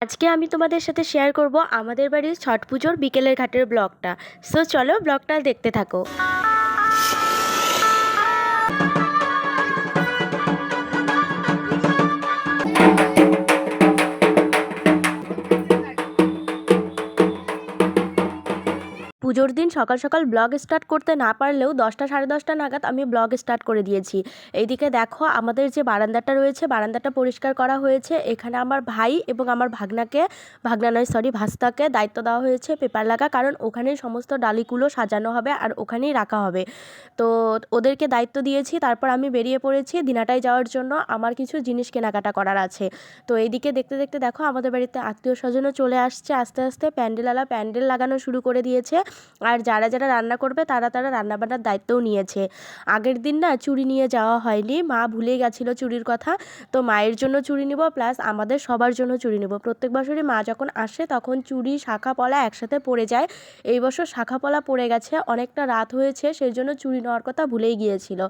আজকে আমি তোমাদের সাথে শেয়ার করব আমাদের বাড়ির ছট পুজোর বিকেলের ঘাটের ব্লগটা। সো চলো ব্লগটা দেখতে থাকো। পুজোর দিন সকাল সকাল ব্লগ স্টার্ট করতে না পারলেও দশটা সাড়ে দশটা নাগাদ আমি ব্লগ স্টার্ট করে দিয়েছি। এইদিকে দেখো আমাদের যে বারান্দাটা রয়েছে, বারান্দাটা পরিষ্কার করা হয়েছে। এখানে আমার ভাই এবং আমার ভাগনাকে, ভাগনা নয় সরি ভাস্তাকে দায়িত্ব দেওয়া হয়েছে পেপার লাগা, কারণ ওখানেই সমস্ত ডালিগুলো সাজানো হবে আর ওখানেই রাখা হবে। তো ওদেরকে দায়িত্ব দিয়েছি, তারপর আমি বেরিয়ে পড়েছি দিনাটায় যাওয়ার জন্য। আমার কিছু জিনিস কেনাকাটা করার আছে। তো এইদিকে দেখতে দেখতে দেখো আমাদের বাড়িতে আত্মীয় স্বজনও চলে আসছে। আস্তে আস্তে প্যান্ডেলওয়ালা প্যান্ডেল লাগানো শুরু করে দিয়েছে। আর যারা যারা রান্না করবে তারা তারা রান্নাবান্নার দায়িত্বও নিয়েছে। আগের দিন না চুড়ি নিয়ে যাওয়া হয়নি। মা ভুলে গেছিল চুড়ির কথা। তো মায়ের জন্য চুড়ি নিব প্লাস আমাদের সবার জন্য চুড়ি নিব। প্রত্যেক বছরই মা যখন আসে তখন চুড়ি শাখা পলা একসাথে পড়ে যায়। এই বছর শাখা পলা পড়ে গেছে, অনেকটা রাত হয়েছে, সেই জন্য চুড়ি নেওয়ার কথা ভুলেই গিয়েছিল।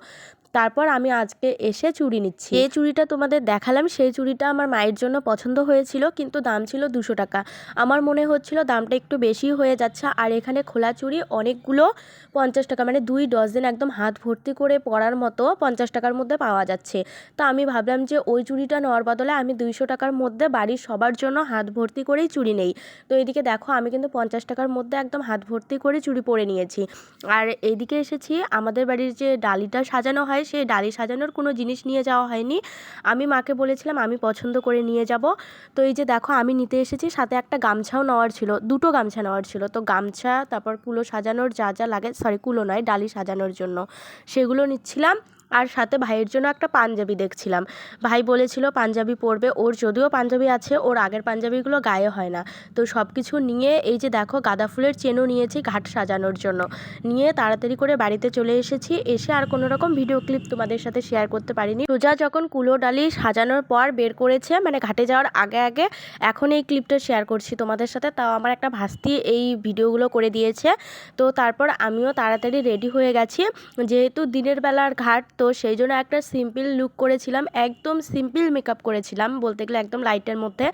তারপর আমি আজকে এসে চুড়ি নিচ্ছি। যে চুড়িটা তোমাদের দেখালাম, সেই চুড়িটা আমার মায়ের জন্য পছন্দ হয়েছিল, কিন্তু দাম ছিল দুশো টাকা। আমার মনে হচ্ছিল দামটা একটু বেশি হয়ে যাচ্ছে, আর এখানে খোলা চুড়ি অনেকগুলো পঞ্চাশ টাকা মানে দুই ডজন একদম হাত ভর্তি করে পরার মতো পঞ্চাশ টাকার মধ্যে পাওয়া যাচ্ছে। তো আমি ভাবলাম যে ওই চুড়িটা নেওয়ার বদলে আমি দুইশো টাকার মধ্যে বাড়ির সবার জন্য হাত ভর্তি করেই চুড়ি নেই। তো এইদিকে দেখো, আমি কিন্তু পঞ্চাশ টাকার মধ্যে একদম হাত ভর্তি করে চুড়ি পরে নিয়েছি। আর এইদিকে এসেছি, আমাদের বাড়ির যে ডালিটা সাজানো হয় সেই ডালি সাজানোর কোনো জিনিস নিয়ে যাওয়া হয়নি। আমি মাকে বলেছিলাম, আমি পছন্দ করে নিয়ে যাব। তো এই যে দেখো, আমি নিতে এসেছি, সাথে একটা গামছাও নেওয়ার ছিল, দুটো গামছা নেওয়ার ছিল। তো গামছা, তারপর কুলো সাজানোর যা যা লাগে সরি কুলো নয়, ডালি সাজানোর জন্য। সেগুলো নিচ্ছিলাম। আর সাথে ভাইয়ের জন্য একটা পাঞ্জাবি দেখছিলাম। ভাই বলেছিল পাঞ্জাবি পরবে, ওর যদিও পাঞ্জাবি আছে, ওর আগের পাঞ্জাবিগুলো গায়ে হয় না। তো সব কিছু নিয়ে এই যে দেখো গাঁদা ফুলের চেনও নিয়েছি ঘাট সাজানোর জন্য। নিয়ে তাড়াতাড়ি করে বাড়িতে চলে এসেছি, এসে আর কোনো রকম ভিডিও ক্লিপ তোমাদের সাথে শেয়ার করতে পারিনি। সোজা যখন কুলো ডালি সাজানোর পর বের করেছে মানে ঘাটে যাওয়ার আগে আগে, এখন এই ক্লিপটা শেয়ার করছি তোমাদের সাথে। তাও আমার একটা ভাস্তি এই ভিডিওগুলো করে দিয়েছে। তো তারপর আমিও তাড়াতাড়ি রেডি হয়ে গেছি। যেহেতু দিনের বেলার ঘাট তো সেই জন্য একটা সিম্পল লুক করেছিলাম, একদম সিম্পল মেকআপ করেছিলাম বলতে গেলে একদম লাইটের মধ্যে।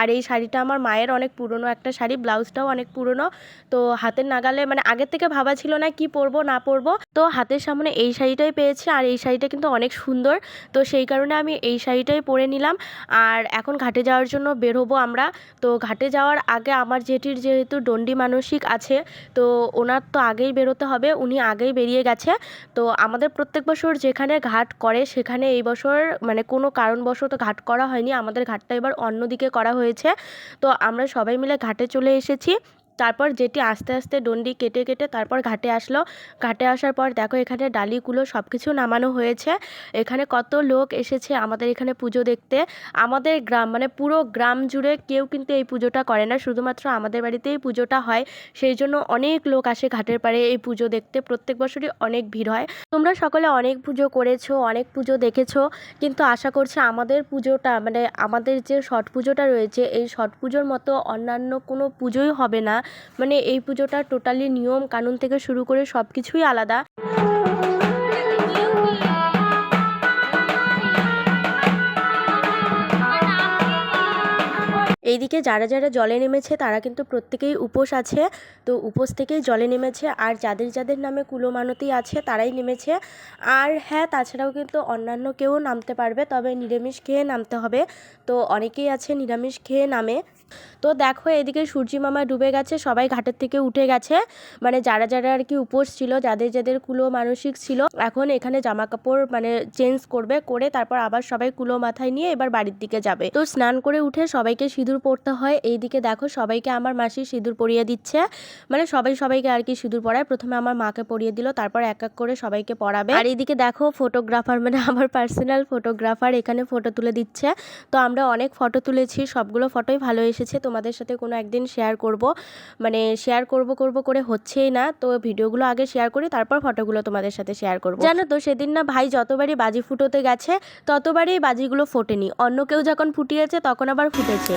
আর এই শাড়িটা আমার মায়ের অনেক পুরনো একটা শাড়ি, ব্লাউজটাও অনেক পুরনো। তো হাতের নাগালে মানে আগের থেকে ভাবা ছিল না কি পরবো, না পরবো। তো হাতের সামনে এই শাড়িটাই পেয়েছি আর এই শাড়িটা কিন্তু অনেক সুন্দর। তো সেই কারণে আমি এই শাড়িটাই পরে নিলাম। আর এখন ঘাটে যাওয়ার জন্য বেরোবো আমরা। তো ঘাটে যাওয়ার আগে আমার জেঠির যেহেতু ডন্ডি মানসিক আছে, তো ওনার তো আগেই বেরোতে হবে, উনি আগেই বেরিয়ে গেছে। তো আমাদের প্রত্যেক বছর যেখানে ঘাট করে, সেখানে এই বছর মানে কোনো কারণবশত ঘাট করা হয়নি। আমাদের ঘাটটা এবার অন্যদিকে করা হয়েছে। তো আমরা সবাই মিলে ঘাটে চলে এসেছি। তারপর যেটি আস্তে আস্তে ডন্ডি কেটে কেটে তারপর ঘাটে আসলো। ঘাটে আসার পর দেখো এখানে ডালিগুলো সব কিছু নামানো হয়েছে। এখানে কত লোক এসেছে আমাদের এখানে পুজো দেখতে। আমাদের গ্রাম মানে পুরো গ্রাম জুড়ে কেউ কিন্তু এই পুজোটা করে না। শুধুমাত্র আমাদের বাড়িতেই পুজোটা হয়। সেই জন্য অনেক লোক আসে ঘাটের পাড়ে এই পুজো দেখতে। প্রত্যেক বছরই অনেক ভিড় হয়। তোমরা সকলে অনেক পুজো করেছ, অনেক পুজো দেখেছ। কিন্তু আশা করছি আমাদের পুজোটা মানে আমাদের যে ছট পুজোটা রয়েছে, এই ছট পুজোর মতো অন্যান্য কোনো পুজোই হবে না। মানে এই পুজোটা টোটালি নিয়ম কানুন থেকে শুরু করে সব কিছুই আলাদা। এইদিকে যারা যারা জলে নেমেছে তারা কিন্তু প্রত্যেকেই উপোস আছে। তো উপোস থেকেই জলে নেমেছে আর যাদের যাদের নামে কুলোমানতি আছে তারাই নেমেছে। আর হ্যাঁ তাছাড়াও কিন্তু অন্যান্য কেউ নামতে পারবে, তবে নিরামিষ খেয়ে নামতে হবে। তো অনেকেই আছে নিরামিষ খেয়ে নামে। তো দেখো এদিকে সূর্যি মামা ডুবে গেছে, সবাই ঘাটের থেকে উঠে গেছে। মানে যারা যারা আর কি উপোস ছিল, যাদের যাদের কুলো মানসিক ছিল, এখন এখানে জামা কাপড় মানে চেঞ্জ করবে, করে তারপর আবার সবাই কুলো মাথায় নিয়ে এবার বাড়ির দিকে যাবে। তো স্নান করে উঠে সবাইকে সিঁদুর পরতে হয়। এইদিকে দেখো সবাইকে আমার মাসি সিঁদুর পরিয়ে দিচ্ছে। মানে সবাই সবাইকে আর কি সিঁদুর পরায়। প্রথমে আমার মাকে পরিয়ে দিল, তারপর এক এক করে সবাইকে পরাবে। আর এইদিকে দেখো ফটোগ্রাফার মানে আমার পার্সোনাল ফটোগ্রাফার এখানে ফটো তুলে দিচ্ছে। তো আমরা অনেক ফটো তুলেছি, সবগুলো ফটোই ভালো এসেছে। তোমাদের সাথে কোনো একদিন শেয়ার করব। মানে শেয়ার করব করব করে হচ্ছেই না। তো ভিডিওগুলো আগে শেয়ার করি, তারপর ফটোগুলো তোমাদের সাথে শেয়ার করব। জানো তো সেদিন না ভাই যতবারই বাজি ফুটোতে গেছে, ততবারই বাজিগুলো ফোটেনি। অন্য কেউ যখন ফুটিয়েছে, তখন আবার ফুটেছে।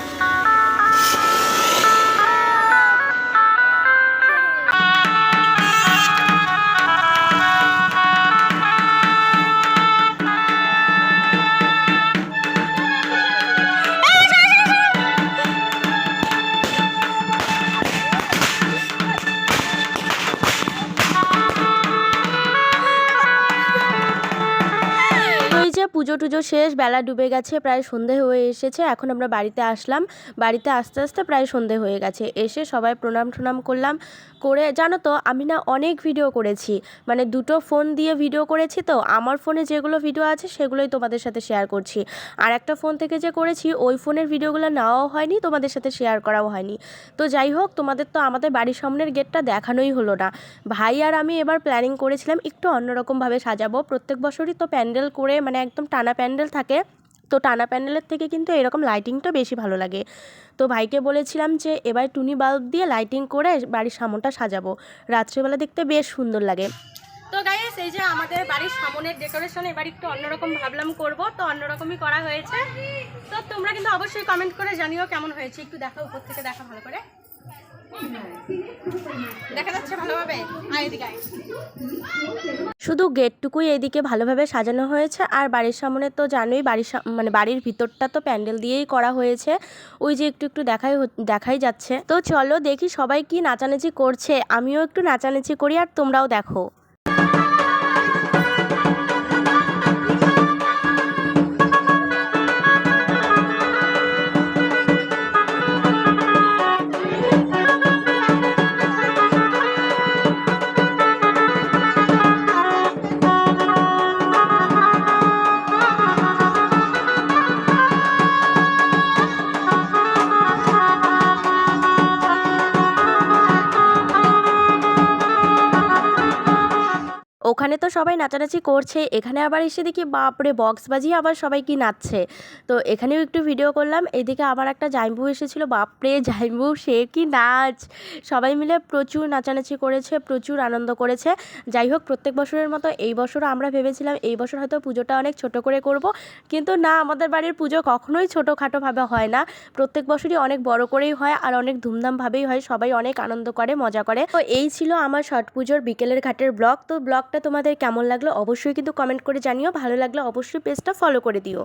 পুজো টুজো শেষ, বেলা ডুবে গেছে, প্রায় সন্ধে হয়ে এসেছে, এখন আমরা বাড়িতে আসলাম। বাড়িতে আস্তে আস্তে প্রায় সন্ধে হয়ে গেছে। এসে সবাই প্রণাম টনাম করলাম। করে, জানো তো, আমি না অনেক ভিডিও করেছি। মানে দুটো ফোন দিয়ে ভিডিও করেছি তো, আমার ফোনে যেগুলো ভিডিও আছে, সেগুলোই তোমাদের সাথে শেয়ার করছি। আর একটা ফোন থেকে যে করেছি, ওই ফোনের ভিডিওগুলো নেওয়াও হয়নি, তোমাদের সাথে শেয়ার করাও হয়নি। তো যাই হোক, তোমাদের তো আমাদের বাড়ির সামনের গেটটা দেখানোই হলো না। ভাই আর আমি এবার প্ল্যানিং করেছিলাম, একটু অন্যরকমভাবে সাজাবো। প্রত্যেক বছরই তো প্যান্ডেল করে মানে একদম টানা প্যান্ডেল থাকে। তো টানা প্যান্ডেলের থেকে কিন্তু এরকম লাইটিংটা বেশি ভালো লাগে। তো ভাইকে বলেছিলাম যে, এবার টুনি বাল্ব দিয়ে লাইটিং করে বাড়ির সামনটা সাজাবো। রাত্রিবেলা দেখতে বেশ সুন্দর লাগে। তো গাইস এই যে আমাদের বাড়ির সামনের ডেকোরেশন এবার একটু অন্যরকম ভাবলাম করব। তো অন্যরকমই করা হয়েছে। তো তোমরা কিন্তু অবশ্যই কমেন্ট করে জানিও কেমন হয়েছে। একটু দেখো উপর থেকে দেখা ভালো করে। শুধু গেটটুকুই এদিকে ভালোভাবে সাজানো হয়েছে, আর বাড়ির সামনে তো জানোই বাড়ির মানে বাড়ির ভিতরটা তো প্যান্ডেল দিয়েই করা হয়েছে। ওই যে একটু একটু দেখাই দেখাই যাচ্ছে। তো চলো দেখি সবাই কি নাচানাচি করছে। আমিও একটু নাচানাচি করি, আর তোমরাও দেখো। ওখানে তো সবাই নাচানাচি করছে, এখানে আবার এসে দেখি বাপরে বক্স বাজিয়ে আবার সবাই কি নাচছে। তো এখানেও একটু ভিডিও করলাম, এদিকে আবার একটা জাইম্বু এসেছিল, বাপরে, জাইম্বু, সে কি নাচ? সবাই মিলে প্রচুর নাচানাচি করেছে, প্রচুর আনন্দ করেছে। যাই হোক, প্রত্যেক বছরের মতো এই বছরও আমরা ভেবেছিলাম এই বছর হয়তো পুজোটা অনেক ছোট করে করব, কিন্তু না, আমাদের বাড়ির পুজো কখনোই ছোটোখাটোভাবে হয় না। প্রত্যেক বছরই অনেক বড় করেই হয় আর অনেক ধুমধামভাবেই হয়, সবাই অনেক আনন্দ করে, মজা করে। তো এই ছিল আমার ছট পুজোর বিকেলের ঘাটের ব্লগ। তো ব্লগটা তোমাদের কেমন লাগল অবশ্যই কিন্তু কমেন্ট করে জানিও। ভালো লাগলে অবশ্যই পেজটা ফলো করে দিও।